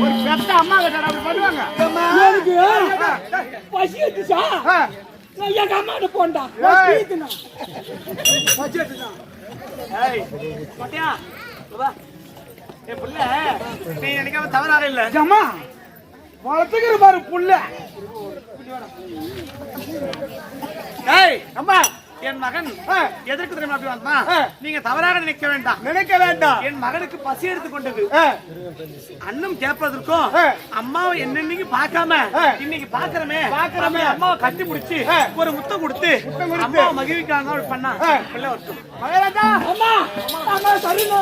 ஒரு பெத்த அம்மா கிட்ட அப்படி பண்ணுவாங்க எனக்கு பசி எடுத்துச்சா நான் எங்க போண்டா ஏய். ஏய், வா. புள்ள, நீ நினைக்காம இல்ல அம்மா வளர்த்துக்கிற பாரு புள்ள அம்மா என் மகன். எதற்கு தெரியுமா அப்படி வந்தான் ஆ. நீங்க தவறாக நினைக்க வேண்டாம் நினைக்க வேண்டாம் என் மகனுக்கு பசி எடுத்து கொண்டது அன்னம் கேட்பதற்கும். அம்மாவை என்னன்னைக்கு பார்க்காம ஆ. இன்னைக்கு பாக்குறமே பார்க்கறமே. அப்படி அம்மாவை கட்டி பிடிச்சி ஆ. ஒரு முத்தம் கொடுத்து. அம்மாவை மகிழ்விக்காங்க பண்ணா. பிள்ளை மகாராஜா அம்மா அம்மா சரிண்ணா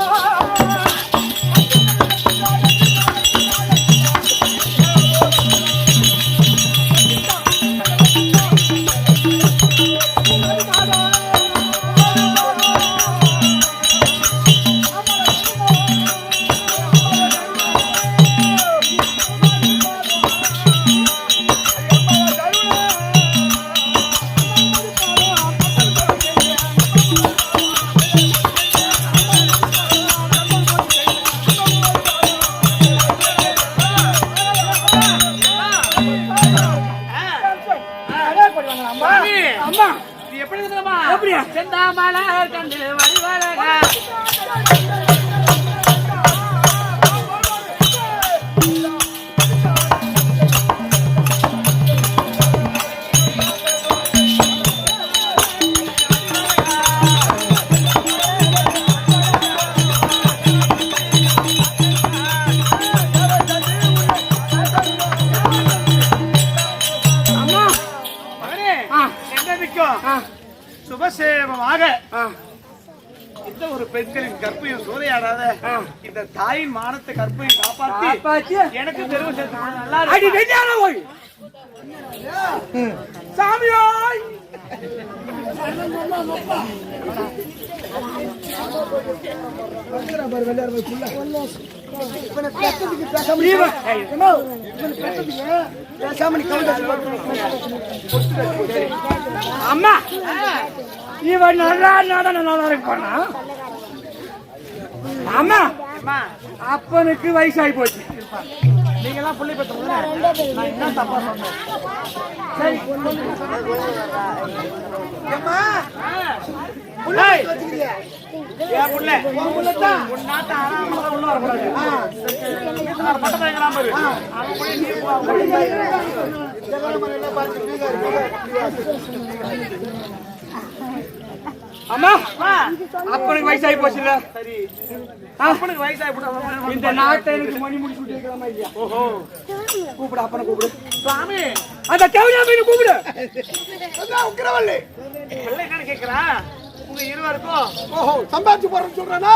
அம்மா இது எப்படி இருக்குதுமா எப்படியா? செந்தாமலர் கண்டு வடிவழகா சுபசேமமாக ஆ, இந்த ஒரு பெண்களின் கற்பையும் சூறையாடாத. இந்த தாயின் மானத்தை கற்பையும் காப்பாத்தி காப்பாத்தி. எனக்கு தெருவு சேர்த்து சாமியோய் அம்மா. இவன் நல்லா நடன நல்லா இருப்பானா? அம்மா அம்மா, அப்பனுக்கு வயசாகி போச்சு. நீங்க எல்லாம் புள்ளி பெற்றவங்க. நான் என்ன தப்பா சொன்னேன். பட்டத்தை வைக்கலாம் பாரு. அவன் போய் நீ போ, அவன் போய் அம்மா அப்பனுக்கு வயசாகி போச்சுல்ல? சரி அப்பனுக்கு வயசாகி போட்டு இந்த நாட்டை எனக்கு மணி முடிச்சு விட்டு வைக்கலாமா இல்லையா ஓஹோ. கூப்பிடு அப்பனை கூப்பிடு. சாமி. அந்த கவிஞா மீன் கூப்பிடு உக்கிரவல்லி பிள்ளை என்னன்னு கேக்குறான் உங்க இருவருக்கும் ஓஹோ சம்பாதிச்சு போறேன்னு சொல்றானா?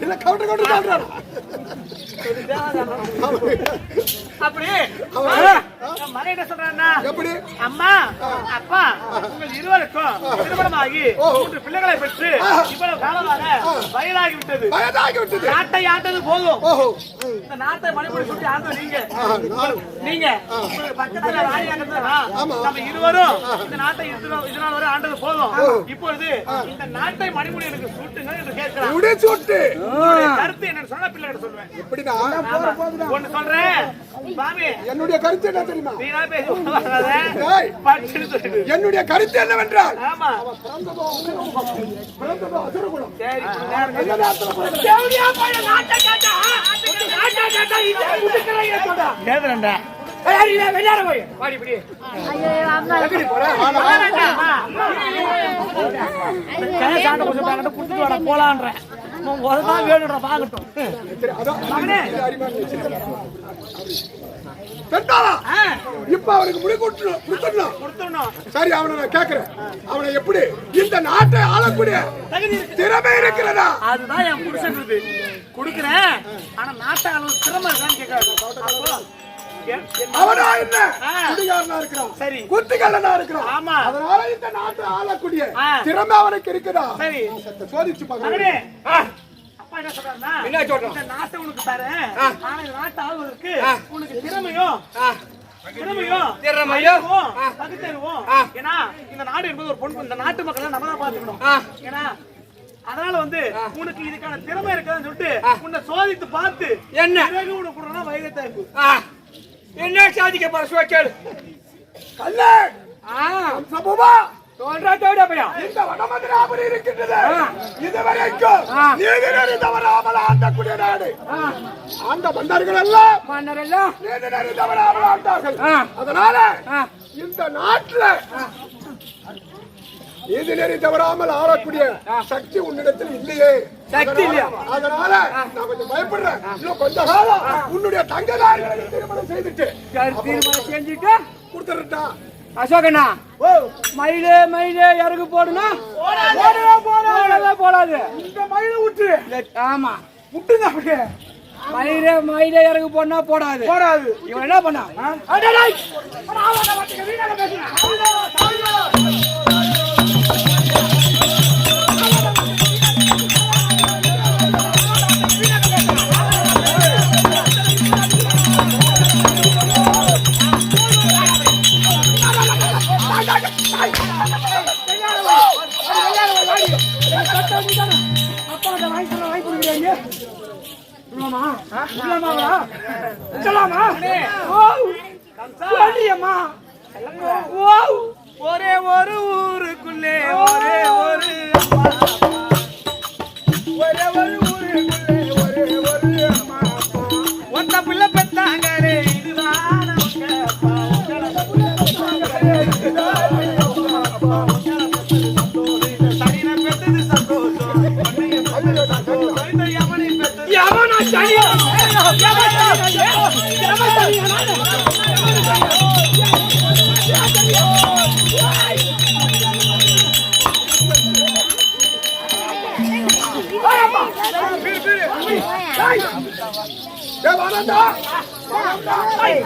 இல்ல, கவுண்டர் கவுண்டர் சொல்றானா அப்படி. என் மகன் என்ன சொல்றான்னா எப்படி? அம்மா அப்பா உங்கள் இருவருக்கும் திருமணமாகி மூன்று பிள்ளைகளை பெற்று இவ்வளவு காலமாக வயதாகி விட்டது வயதாகி விட்டது நாட்டை ஆண்டது போதும். இந்த நாட்டை மணிமொழி சுட்டி ஆண்டது நீங்க. நீங்க. பக்கத்துல ஆமா. நம்ம இருவரும் இந்த நாட்டை இது- இது நாள் வரை ஆண்டது போதும். இப்பொழுது இந்த நாட்டை மணிமொழி எனக்கு சூட்டுங்க என்று கேட்கிறான் முடிச்சு விட்டு உங்களுடைய கருத்து என்னன்னு சொன்னா பிள்ளைகிட்ட சொல்லுவேன். எப்படின்னா ஒண்ணு சொல்றேன். சாமி என்னுடைய கருத்து என்ன தெரியுமா? நீனா பேசி பட்டுன்னு. என்னுடைய கருத்து என்னவென்றால் ஆமா. பிறந்ததோ. பிறந்ததோ. சரி? தேவடியா போய் நாட்டை கேட்டா? நாட்டை கேட்டா உன் உததான் வேணும்டா பாக்கட்டும்? இப்ப அவனுக்கு முடி கொடுத்துடணும், கொடுத்துடணும். கொடுத்துடணும். சரி அவனை நான் கேக்குறேன். அவனை எப்படி இந்த நாட்டை ஆளக்கூடிய திறமை இருக்கிறதா? அதுதான் என் புருஷன் கொடுக்குறேன். ஆனா நாட்டை அளவு திறமை இருக்கான்னு என் அவனா என்ன. குடிகாரனா இருக்கிறான். சரி. குத்திகல்லனா இருக்கிறான். ஆமா. அதனால இந்த நாட்டை ஆளக்கூடிய. திறமை அவனுக்கு இருக்குதா? சரி. சோதிச்சு அப்பா என்ன சொல்றாருன்னா என்ன சொல்றான்? இந்த நாட்டை உனக்கு தரேன். ஆனா இந்த நாட்டை ஆளுவதற்கு உனக்கு திறமையும் இந்த நாடு என்பது ஒரு பொண்ணு இந்த நாட்டு மக்களை நம்ம தான் பாத்துக்கணும். ஏன்னா அதனால வந்து உனக்கு இதுக்கான திறமை இருக்குன்னு சொல்லிட்டு உன்னை சோதித்து பார்த்து என்ன? உனக்கு ஆ, என்ன சாதிக்க போற சுவக்கேள் கல்லே ஆ. சம்பவா சொல்றா தேவடா பையா. இந்த வடமதுராபுரி இருக்கின்றது. இதுவரைக்கும். நீதிநெறி தவறாமல் ஆண்டக்கூடிய நாடு. அந்த மன்னர்கள் எல்லாம் மன்னர் எல்லாம் நீதிநெறி தவறாமல் ஆண்டார்கள். அதனால. இந்த நாட்டுல நீதிநெறி தவறாமல் ஆளக்கூடிய சக்தி உன்னிடத்தில் இல்லையே. சக்தி இல்லையா? அதனால நான் கொஞ்சம் பயப்படுறேன். இன்னும் கொஞ்ச காலம் உன்னுடைய தங்கதாரிகளை திருமணம் செய்துட்டு தீர்மானம் செஞ்சுட்டு? கொடுத்துருட்டா அசோகண்ணா மயிலே மயிலே இறகு போடுனா? போடவே போடாது. போடாது. இந்த மயில விட்டு ஆமா. விட்டுங்க அப்படியே. மயிலே மயிலே இறகு போடனா போடாது. போடாது. இவன் என்ன பண்ணா அடடேய்! ஒரே ஒரு ஊருக்குள்ளே ஒரே ஒரு ஒரே ஒரு ஊருக்குள்ளே ஒரே ஒரு அம்மா. அப்பா. ஒத்த பிள்ளை பெத்தாங்களே ஏய்,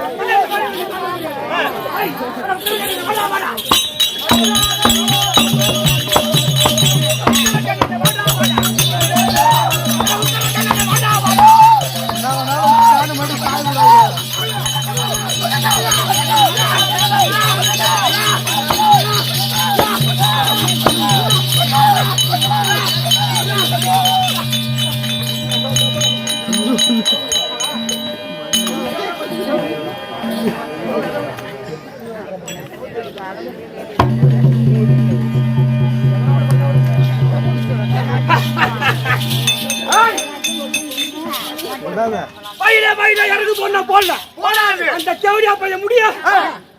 மயிலே மயிலே இறகு போடனா போடல போடாது. அந்த செவடியா பையன் முடிய?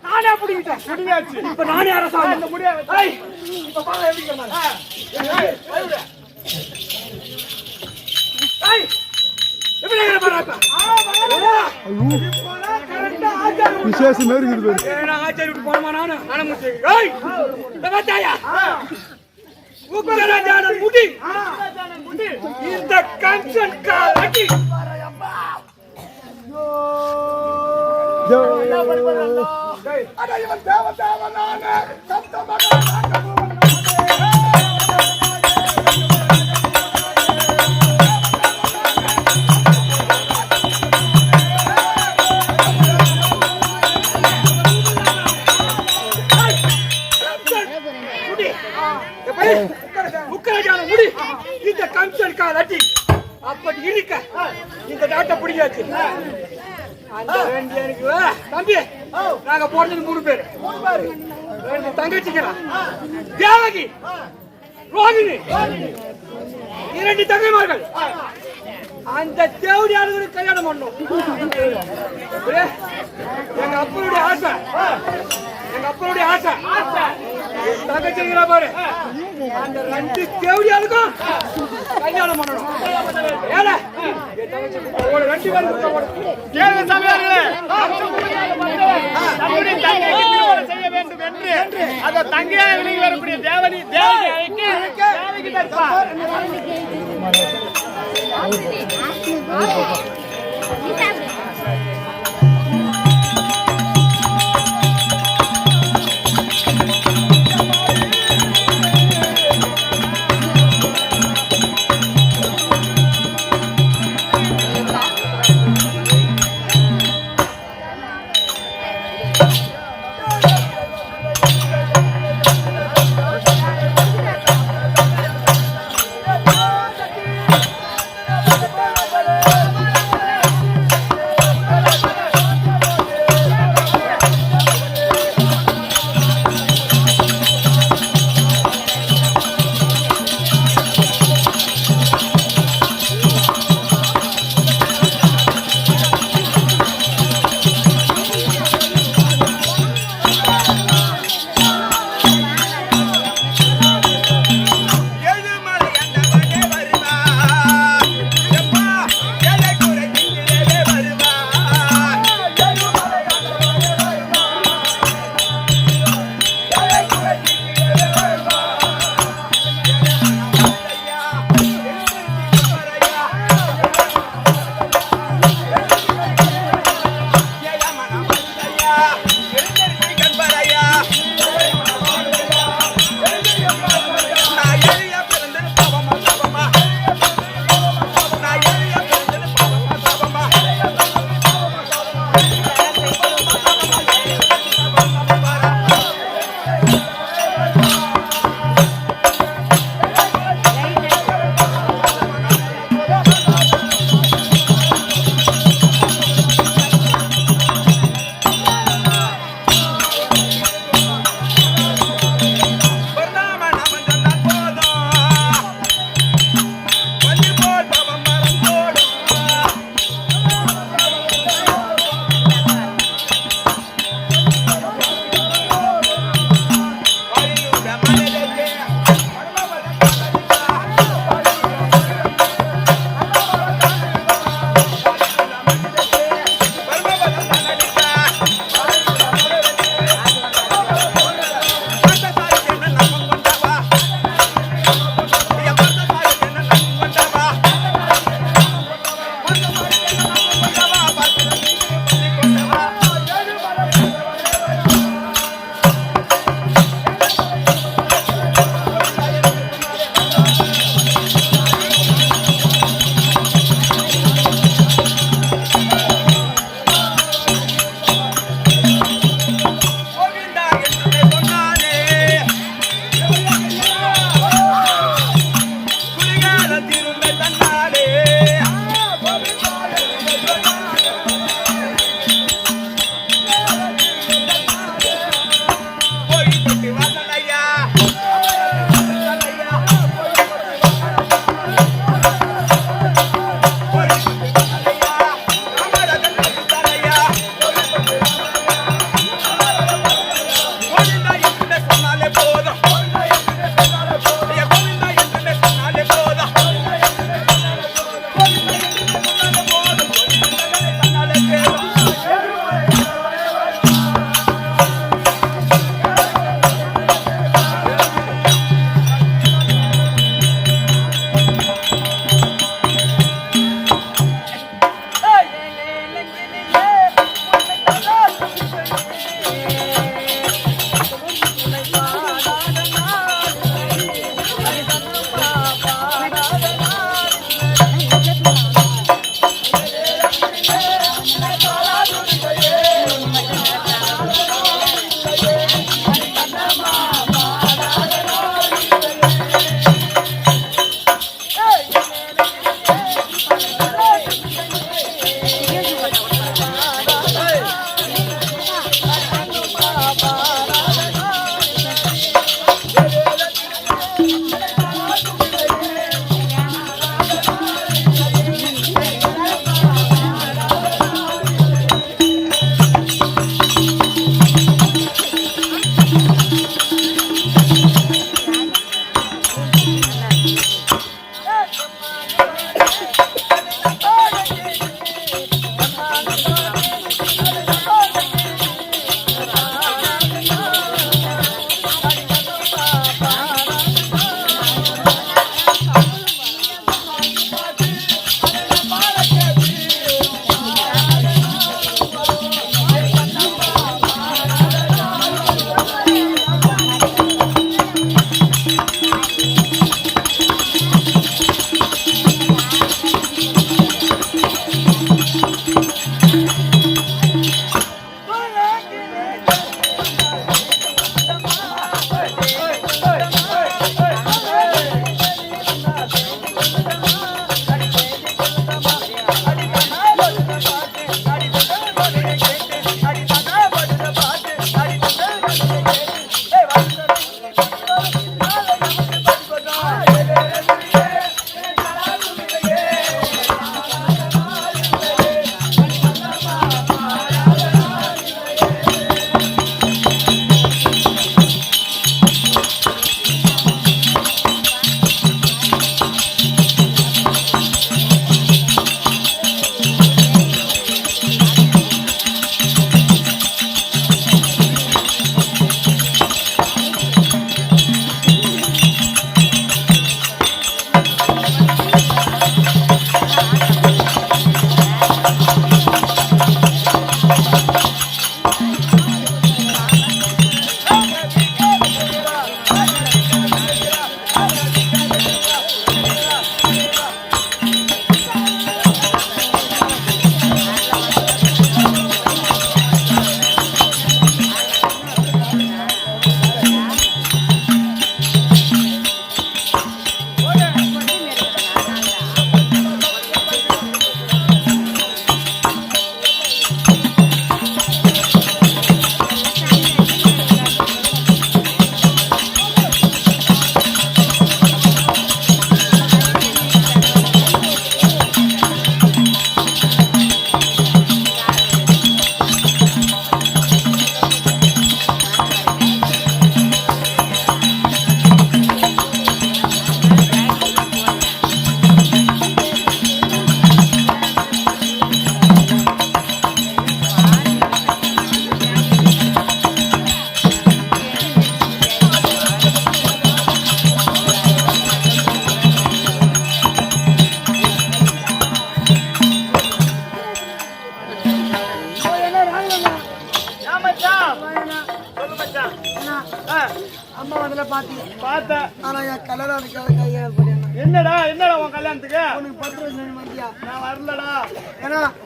நானே பிடிக்கிட்டேன். முடியாச்சு. இப்ப நானே முடிய இப்ப எப்படி எப்படி? விசேஷம் மாரி இருக்குது நான் ஆச்சாரி விட்டு போனோமா நானு? நானும். ஏய், இந்த பார்த்தாயா? உக்கரராஜான முடி. இந்த கஞ்சன் காலடி அட, இவன் தேவ தேவனான சப்த நாங்க மூணு பேர். ரெண்டு தங்கச்சிக்கிறான் தேவகி ரோகிணி இரண்டு தங்கைமார்கள். அந்த தேவடியாளர்களுக்கு கல்யாணம் பண்ணும். எங்க அப்பனுடைய ஆசை. எங்க அப்பனுடைய ஆசை. தங்கச்சிங்களா பாரு. அந்த ரெண்டு தேவடியாளுக்கும் கல்யாணம் பண்ணணும். ஏல ரெண்டு பேரும் அந்த தங்கையான விலையில் வரக்கூடிய தேவனி தேவனைக்கு தேவைக்கு தற்பா ஆ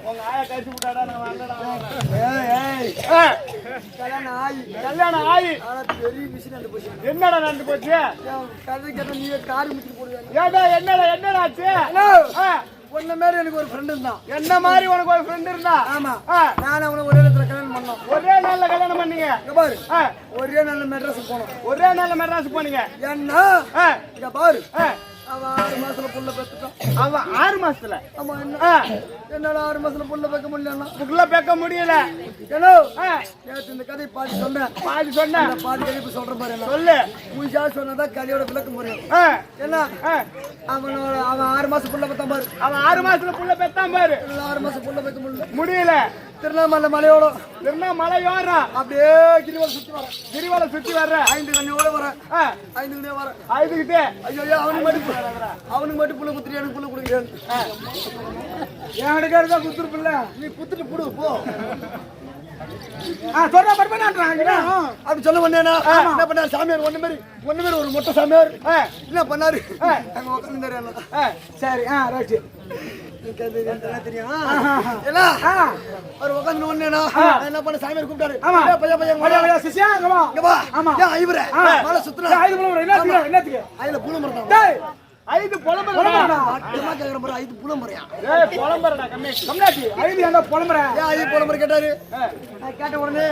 உங்க ஆயா கழிச்சு விட்டாடா நான் கல்யாணம் கல்யாணம் ஆகி ஆனா பெரிய மிஷின் அந்த போச்சு. என்னடா நடந்து போச்சு? கதை கேட்ட நீ கார் மிஷின் போடுவேன் ஏடா என்னடா என்னடா ஆச்சு உன்ன மாதிரி எனக்கு ஒரு ஃப்ரெண்ட் இருந்தான். என்ன மாதிரி உனக்கு ஒரு ஃப்ரெண்ட் இருந்தா? ஆமா. நான் அவனை ஒரே இடத்துல கல்யாணம் பண்ணோம். ஒரே நாள்ல கல்யாணம் பண்ணீங்க? பாரு. ஒரே நல்ல மெட்ரஸ் போனோம். ஒரே நாள்ல மெட்ராஸ் போனீங்க? ஏன்னா? ஆ, இங்க பாரு. அவன் ஆறு மாசத்துல புள்ள பெத்துட்டான் அவன் ஆறு மாசத்துல? ஆமா என்ன? என்னால ஆறு மாசத்துல புள்ள பெக்க முடியலன்னா? புக்குல பேக்க முடியல. ஏனோ ஆ, நேத்து இந்த கதை பாடி சொன்னேன். பாதி சொன்ன இந்த பாடி கதை சொல்ற பாரு என்ன சொல்லு. முழுசா சொன்னதான் கதையோட விளக்கம் புரியும் என்ன? அவனோட அவன் ஆறு மாசம் புள்ள பெத்தான் பாரு. அவன் ஆறு மாசத்துல புள்ள பெத்தான் பாரு. ஆறு மாசம் புள்ள பெக்க முடியல. முடியல. திருவண்ணாமலை மலையோட திருவண்ணாமலை ஏறான் அப்படியே கிரிவலம் சுத்தி வரேன் கிரிவலை சுத்தி வர்ற. ஐந்து கண்ணியோட வரேன் ஆ, ஐந்து கண்ணியோட வரேன் அழுதுகிட்டே ஐயோ அவனுக்கு மட்டும் அவனுக்கு மட்டும் புள்ள குத்துட்டு எனக்கு புள்ள கொடுக்குறேன் என் எடுக்கிறதா குத்துருப்பில்ல. நீ குத்துட்டு புடு போ. ஆ சொல்ற பர்மனான்றாங்க அப்படி சொல்ல வந்தேனா? என்ன பண்ணாரு சாமியார்? ஒண்ணு மாதிரி ஒண்ணு மாதிரி ஒரு மொட்டை சாமியார்? என்ன பண்ணாரு? அங்க உட்காந்துருந்தாரு எல்லாம். சரி ஆ ரைட் என்ன பண்ண சாமியார் கூப்பிட்டாரு. ஆமா. ஏய், பையா பையா வழியா வழியா சிசியா ஆமா. ஏன் ஐவரே? மேல சுத்துறா ஐது புலம் என்னத்துக்கு? என்னத்துக்கு ஐல ஐது புலம்புறடா. மாட்டமா கேக்குற மாதிரி ஐது புல மரையா ஏய் புலம்புறடா கம்மி. கம்னாட்டி ஐது ஏன்டா புலம்புற? ஏன் ஐது புல மரம் கேட்டாரு நான் கேட்ட உடனே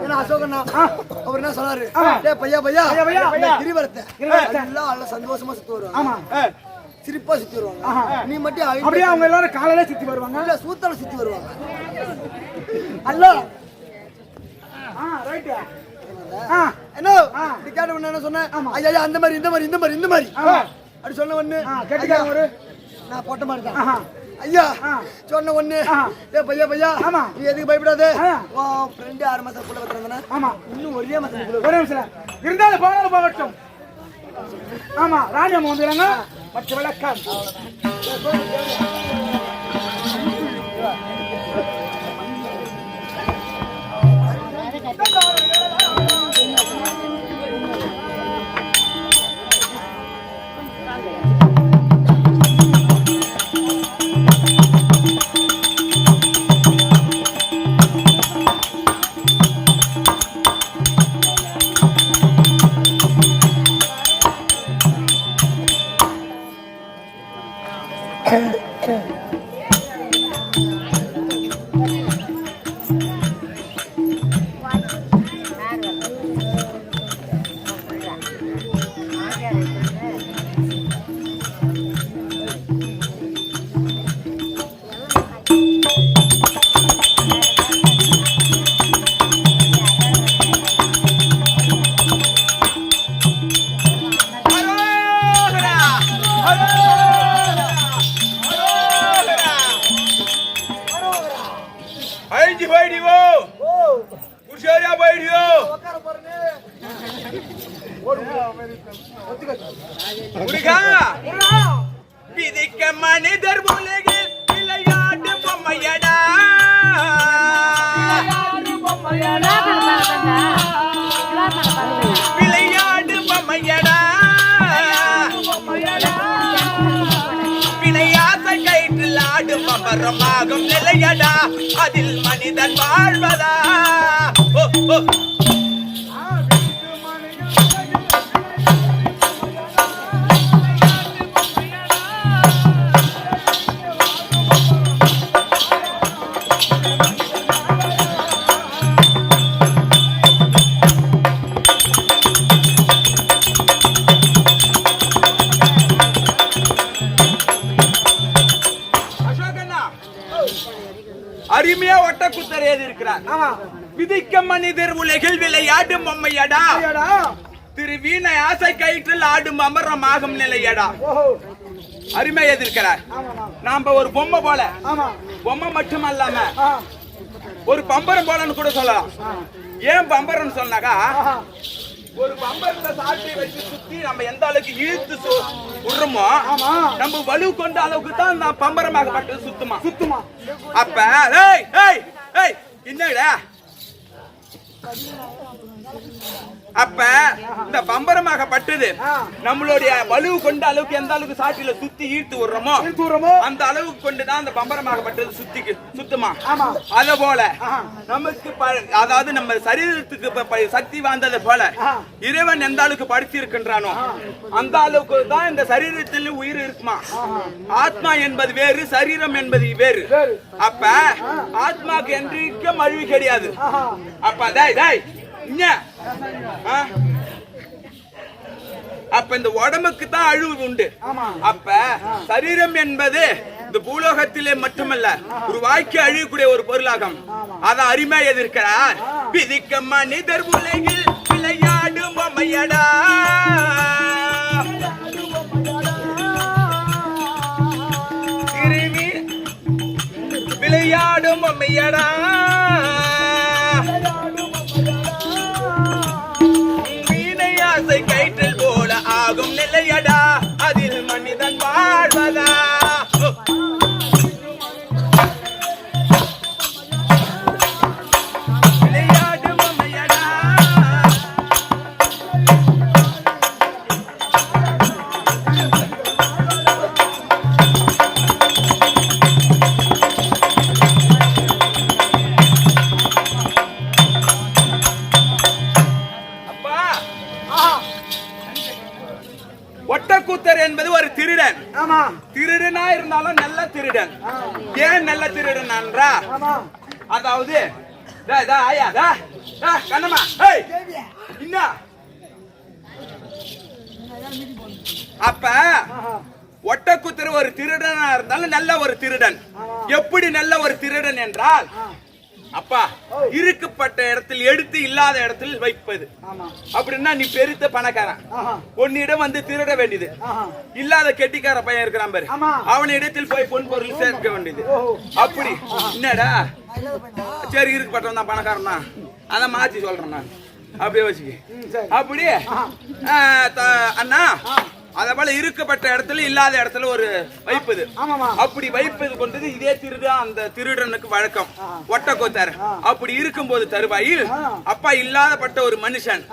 என்ன அசோகண்ணா அவர் என்ன சொன்னாரு? டேய் பையா பையா இந்த கிரிவலத்தை. எல்லாம் நல்லா சந்தோஷமா சுத்தி வருவாங்க. ஆமா. சிரிப்பா சுத்தி வருவாங்க. நீ மட்டும் ஐந்து அப்படியே அவங்க எல்லாரும் காலையில சுத்தி வருவாங்க? இல்ல சூத்தால சுத்தி வருவாங்க. அல்ல ஆ ரைட் ஆ. என்ன கேட்ட உடனே என்ன சொன்னேன் ஐயா, அந்த மாதிரி இந்த மாதிரி இந்த மாதிரி இந்த மாதிரி. அப்படி சொன்ன ஆ, கெட்டிக்காரன் ஒரு நான் போட்ட மாதிரி தான். ஐயா. சொன்ன ஒண்ணு ஆஹா. ஏ பையா பையா ஆமா. நீ எதுக்கு பயப்படாத. உன் ஃப்ரெண்டு ஆறு மாசம் புள்ள வைக்கிறாங்கன்னா ஆமா இன்னும் ஒரே மாசம் புள்ள ஒரே நிமிஷம் இருந்தாலும் போனாலும் போகட்டும் ஆமா ராணி அம்மா வந்துடுறாங்க மற்ற விளக்கம் அழிஞ்சு Yeah. ஆடும் அமரமாகும் நிலையடா. அதில் மனிதன் வாழ்வதா? ஆசை கயிற்றில் ஆடும் அமரமாகும் நிலையடா. ஓஹோ. அருமை எதிர்க்கிறார். நாம ஒரு பொம்மை போல. பொம்மை மட்டும் அல்லாம ஒரு பம்பரம் போலன்னு கூட சொல்லலாம். ஏன் பம்பரம்னு சொன்னாக்கா ஒரு பம்பரத்தை சாட்டி வச்சு சுத்தி நம்ம எந்த அளவுக்கு இழுத்து விடுறோமோ. நம்ம வலு கொண்ட அளவுக்கு தான் நான் பம்பரமாகப்பட்டது சுத்துமா? சுத்துமா? அப்ப ஏய் ஏய் ஏய் என்னடா? அப்ப இந்த பம்பரமாகப்பட்டது நம்மளுடைய வலுவு கொண்ட அளவுக்கு எந்த அளவுக்கு சாட்டில சுத்தி ஈர்த்து விடுறோமோ அந்த அளவுக்கு கொண்டுதான் அந்த பம்பரமாகப்பட்டது சுத்திக்கு சுத்தமா. அத போல நமக்கு அதாவது நம்ம சரீரத்துக்கு சக்தி வாய்ந்தது போல இறைவன் எந்த அளவுக்கு படுத்தி இருக்கின்றானோ அந்த அளவுக்கு தான் இந்த சரீரத்தில் உயிர் இருக்குமா? ஆத்மா என்பது வேறு சரீரம் என்பது வேறு. அப்ப ஆத்மாக்கு என்றைக்கும் அழிவு கிடையாது. அப்ப டேய்? அப்ப இந்த உடம்புக்கு தான் அழிவு உண்டு அப்ப சரீரம் என்பது இந்த பூலோகத்திலே மட்டுமல்ல ஒரு வாய்க்கு அழியக்கூடிய ஒரு பொருளாகும். அத அருமை எதிர்க்கிறார். விதிக்க மனிதர் உலகில் விளையாடும் பொம்மையடா திரும்பி விளையாடும் பொம்மையடா ஆயா, டேய், டேய், கண்ணம்மா, ஏய், என்ன? அப்ப ஒட்டக்குத்தர் ஒரு திருடனா இருந்தாலும் நல்ல ஒரு திருடன். எப்படி நல்ல ஒரு திருடன் என்றால் அப்பா இருக்கப்பட்ட இடத்தில் எடுத்து இல்லாத இடத்தில் வைப்பது. அப்படின்னா நீ பெருத்த பணக்காரன். உன்னிடம் வந்து திருட வேண்டியது. இல்லாத கெட்டிக்கார பையன் இருக்கிறான் பாரு. அவன் இடத்தில் போய் பொன் பொருள் சேர்க்க வேண்டியது. அப்படி. என்னடா? சரி இருக்கப்பட்டவன் தான் பணக்காரன்? தான் அதான் மாத்தி சொல்றேன் நான். அப்படியே வச்சுக்க. சரி. அப்படி ஆ, த- அண்ணா. அத போல இருக்கப்பட்ட இடத்துல இல்லாத இடத்துல ஒரு வைப்பது. அப்படி வைப்பது கொண்டது இதே திருதான் அந்த திருடனுக்கு வழக்கம். ஒட்டக்கோத்தார். அப்படி இருக்கும்போது தருவாயில் அப்பா இல்லாதப்பட்ட ஒரு மனுஷன்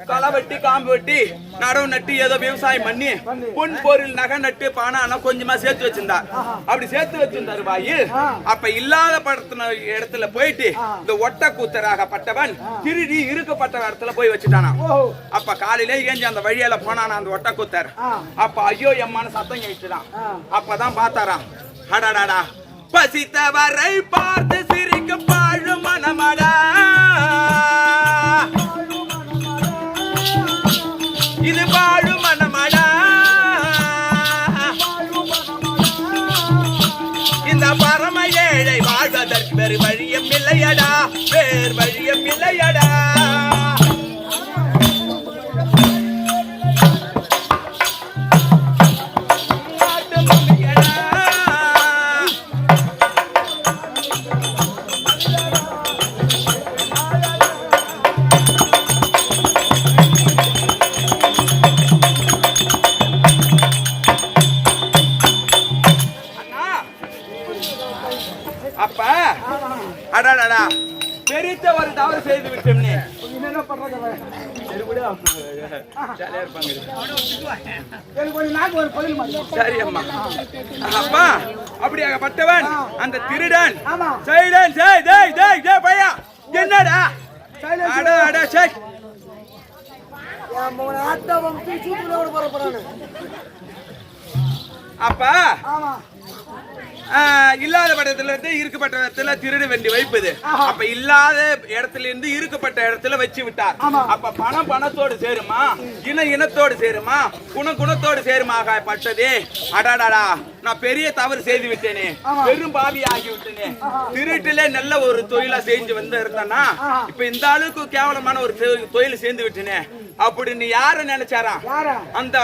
களை வெட்டி காம்பு வெட்டி நடவு நட்டு ஏதோ விவசாயம் பண்ணி பொன் பொருள் நகை நட்டு பணம் கொஞ்சமா சேர்த்து வச்சிருந்தார் அப்படி சேர்த்து வச்சிருந்தாரு வாயில் அப்ப இல்லாத படுத்தின இடத்துல போயிட்டு இந்த ஒட்ட கூத்தராகப்பட்டவன் திருடி இருக்கப்பட்ட இடத்துல போய் வச்சுட்டானா அப்ப காலையில ஏஞ்சி அந்த வழியால போனானா அந்த ஒட்ட கூத்தர் அப்ப ஐயோ எம்மான சத்தம் கேட்டுதான் அப்பதான் பார்த்தாராம். அடாடாடா. பசித்தவரை பார்த்து சிரிக்கும் பாழு மனமடா. இது பாழு மனமடா இந்த ஆட்டவம் சூத்துல போற போறானு. அப்பா. ஆமா. இல்லாத படத்துல இருந்து இருக்கப்பட்ட இடத்துல திருட வேண்டி வைப்பது. அப்ப இல்லாத இடத்துல இருந்து இருக்கப்பட்ட இடத்துல வச்சு விட்டார். அப்ப பணம் பணத்தோடு சேருமா? இன இனத்தோடு சேருமா? குண குணத்தோடு சேருமா பட்டதே அடாடாடா நான் பெரிய தவறு செய்து விட்டேனே. பெரும் பாவி ஆகி விட்டேனே திருட்டிலே நல்ல ஒரு தொழிலா செஞ்சு வந்து இருந்தேன்னா இப்ப இந்த அளவுக்கு கேவலமான ஒரு தொழில் சேர்ந்து விட்டேனே. அப்படின்னு யார நினைச்சாரா? அந்த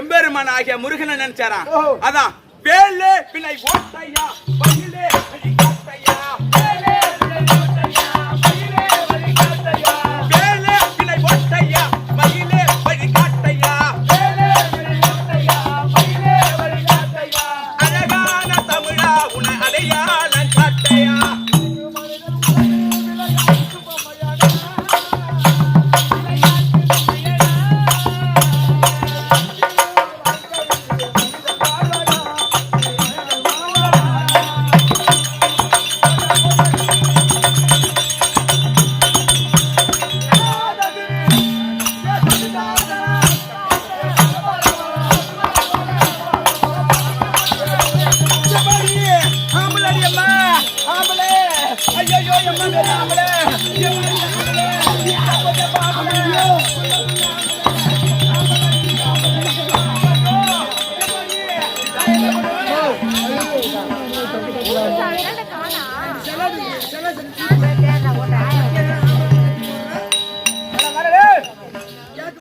எம்பெருமான் ஆகிய முருகனை நினைச்சாராம் அதான் வேலே பிள்ளை ஓட்டையா பயிலே அடி கோட்டையா